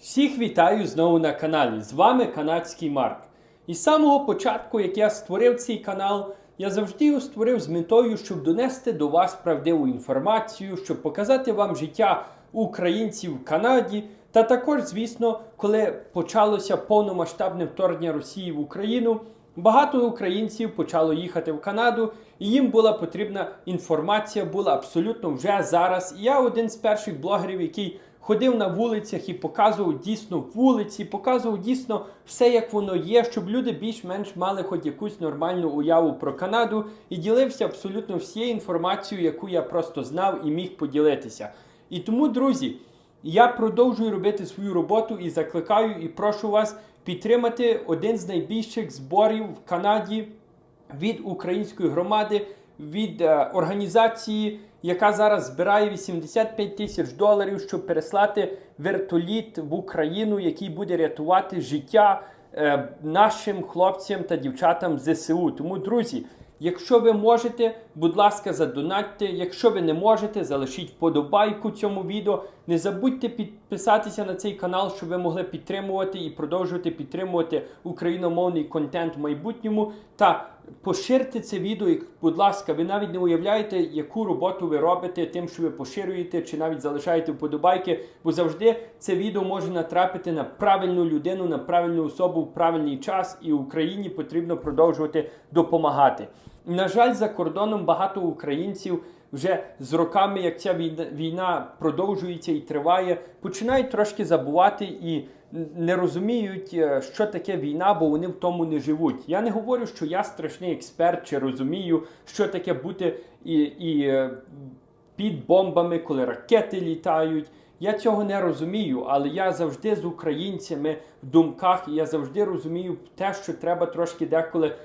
Всіх вітаю знову на каналі. З вами канадський Марк. І з самого початку, як я створив цей канал, я завжди його створив з метою, щоб донести до вас правдиву інформацію, щоб показати вам життя українців в Канаді. Та також, звісно, коли почалося повномасштабне вторгнення Росії в Україну, багато українців почало їхати в Канаду, і їм була потрібна інформація, була абсолютно вже зараз. І я один з перших блогерів, який ходив на вулицях і показував дійсно вулиці, показував дійсно все, як воно є, щоб люди більш-менш мали хоч якусь нормальну уяву про Канаду і ділився абсолютно всією інформацією, яку я просто знав і міг поділитися. І тому, друзі, я продовжую робити свою роботу і закликаю і прошу вас підтримати один з найбільших зборів в Канаді від української громади, від е, організації, яка зараз збирає 85 тисяч доларів, щоб переслати вертоліт в Україну, який буде рятувати життя е, нашим хлопцям та дівчатам ЗСУ. Тому, друзі, якщо ви можете, будь ласка, задонатьте. Якщо ви не можете, залишіть вподобайку цьому відео. Не забудьте підписатися на цей канал, щоб ви могли підтримувати і продовжувати підтримувати україномовний контент в майбутньому. Та поширте це відео, і, будь ласка, ви навіть не уявляєте, яку роботу ви робите тим, що ви поширюєте, чи навіть залишаєте вподобайки, бо завжди це відео може натрапити на правильну людину, на правильну особу в правильний час, і Україні потрібно продовжувати допомагати. На жаль, за кордоном багато українців вже з роками, як ця війна, продовжується і триває, починають трошки забувати і не розуміють, е, що таке війна, бо вони в тому не живуть. Я не говорю, що я страшний експерт чи розумію, що таке бути і, і е, під бомбами, коли ракети літають. Я цього не розумію, але я завжди з українцями в думках, і я завжди розумію те, що треба трошки деколи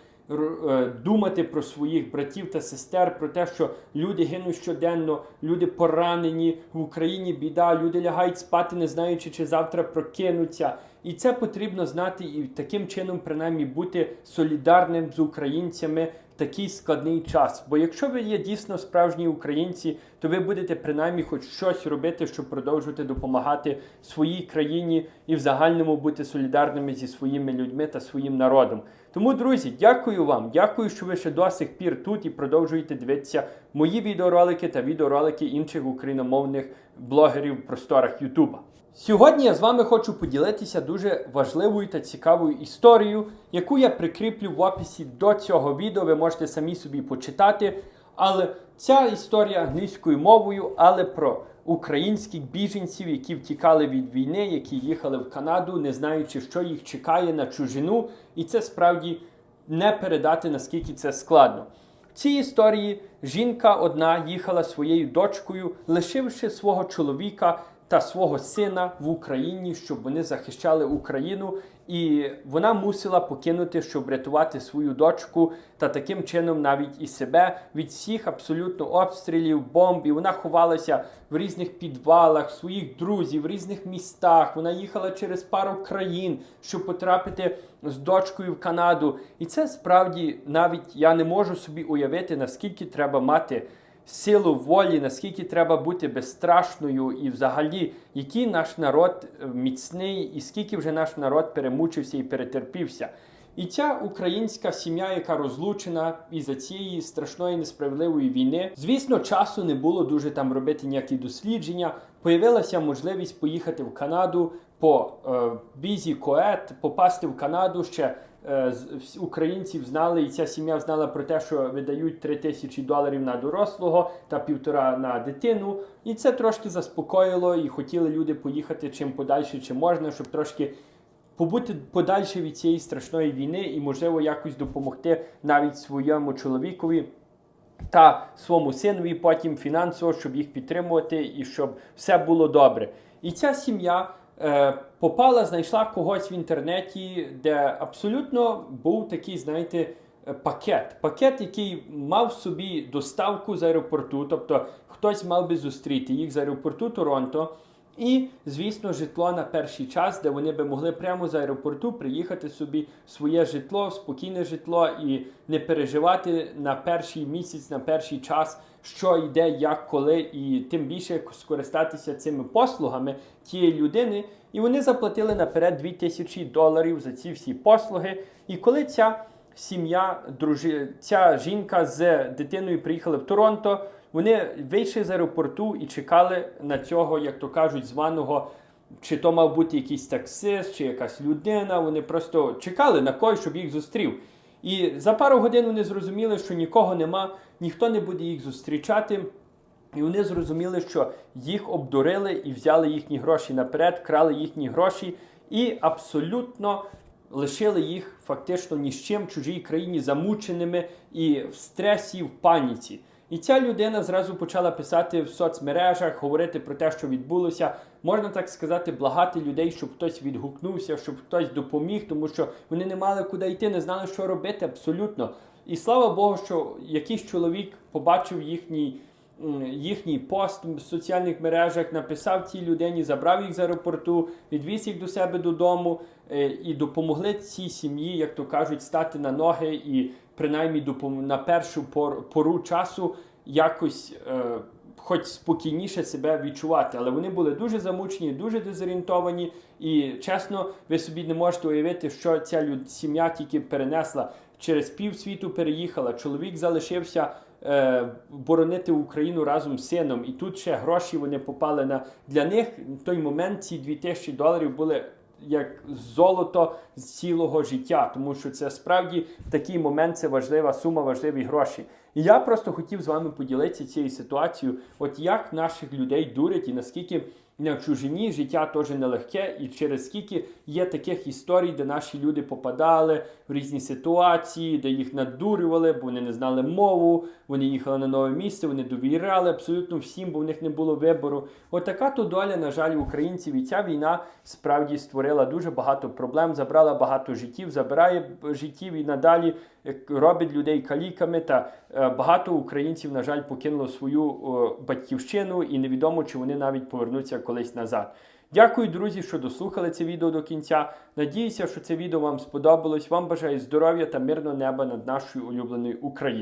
думати про своїх братів та сестер, про те, що люди гинуть щоденно, люди поранені в Україні, біда, люди лягають спати, не знаючи, чи завтра прокинуться. І це потрібно знати і таким чином, принаймні, бути солідарним з українцями в такий складний час. Бо якщо ви є дійсно справжні українці, то ви будете принаймні хоч щось робити, щоб продовжувати допомагати своїй країні і в загальному бути солідарними зі своїми людьми та своїм народом. Тому, друзі, дякую вам, дякую, що ви ще до сих пір тут і продовжуєте дивитися мої відеоролики та відеоролики інших україномовних блогерів в просторах Ютуба. Сьогодні я з вами хочу поділитися дуже важливою та цікавою історією, яку я прикріплю в описі до цього відео. Ви можете самі собі почитати. Але ця історія англійською мовою, але про українських біженців, які втікали від війни, які їхали в Канаду, не знаючи, що їх чекає на чужину, і це справді не передати наскільки це складно. В цій історії жінка одна їхала своєю дочкою, лишивши свого чоловіка та свого сина в Україні, щоб вони захищали Україну, і вона мусила покинути, щоб врятувати свою дочку та таким чином навіть і себе від всіх абсолютно обстрілів, бомб. І вона ховалася в різних підвалах, своїх друзів, в різних містах. Вона їхала через пару країн, щоб потрапити з дочкою в Канаду. І це справді навіть я не можу собі уявити, наскільки треба мати силу волі, наскільки треба бути безстрашною, і взагалі, який наш народ е, міцний, і скільки вже наш народ перемучився і перетерпівся. І ця українська сім'я, яка розлучена із-за цієї страшної несправедливої війни, звісно, часу не було дуже там робити ніякі дослідження. Появилася можливість поїхати в Канаду по е, візі Коет, попасти в Канаду ще українців знали, і ця сім'я знала про те, що видають 3 тисячі доларів на дорослого та півтора на дитину. І це трошки заспокоїло, і хотіли люди поїхати чим подальше, чим можна, щоб трошки побути подальше від цієї страшної війни і, можливо, якось допомогти навіть своєму чоловікові та своєму синові потім фінансово, щоб їх підтримувати і щоб все було добре. І ця сім'я е, попала, знайшла когось в інтернеті, де абсолютно був такий, знаєте, е, пакет. Пакет, який мав собі доставку з аеропорту, тобто хтось мав би зустріти їх з аеропорту Торонто. І, звісно, житло на перший час, де вони би могли прямо з аеропорту приїхати собі в своє житло, спокійне житло і не переживати на перший місяць, на перший час, що йде, як, коли, і тим більше скористатися цими послугами тієї людини. І вони заплатили наперед 2000 доларів за ці всі послуги. І коли ця сім'я, дружи... ця жінка з дитиною приїхали в Торонто. Вони вийшли з аеропорту і чекали на цього, як то кажуть, званого, чи то мав бути якийсь таксист, чи якась людина. Вони просто чекали на когось, щоб їх зустрів. І за пару годин вони зрозуміли, що нікого нема, ніхто не буде їх зустрічати. І вони зрозуміли, що їх обдурили і взяли їхні гроші наперед, крали їхні гроші і абсолютно лишили їх фактично ні з чим в чужій країні замученими і в стресі, в паніці. І ця людина зразу почала писати в соцмережах, говорити про те, що відбулося. Можна так сказати, благати людей, щоб хтось відгукнувся, щоб хтось допоміг, тому що вони не мали куди йти, не знали, що робити абсолютно. І слава Богу, що якийсь чоловік побачив їхній їхній пост в соціальних мережах, написав цій людині, забрав їх з аеропорту, відвіз їх до себе додому е, і допомогли цій сім'ї, як то кажуть, стати на ноги і принаймні на першу пор- пору часу якось. Е, Хоч спокійніше себе відчувати, але вони були дуже замучені, дуже дезорієнтовані, і чесно, ви собі не можете уявити, що ця люд... сім'я тільки перенесла через пів світу переїхала. Чоловік залишився е, боронити Україну разом з сином, і тут ще гроші вони попали на для них. В той момент ці 2000 доларів були як золото з цілого життя, тому що це справді в такий момент це важлива сума, важливі гроші. І я просто хотів з вами поділитися цією ситуацією, от як наших людей дурять і наскільки на чужині життя теж нелегке, і через скільки є таких історій, де наші люди попадали в різні ситуації, де їх надурювали, бо вони не знали мову, вони їхали на нове місце, вони довіряли абсолютно всім, бо в них не було вибору. От то доля, на жаль, українців. І ця війна справді створила дуже багато проблем, забрала багато життів, забирає життів і надалі е, робить людей каліками. Та е, багато українців, на жаль, покинуло свою батьківщину, і невідомо, чи вони навіть повернуться колись назад. Дякую, друзі, що дослухали це відео до кінця. Надіюся, що це відео вам сподобалось. Вам бажаю здоров'я та мирного неба над нашою улюбленою Україною.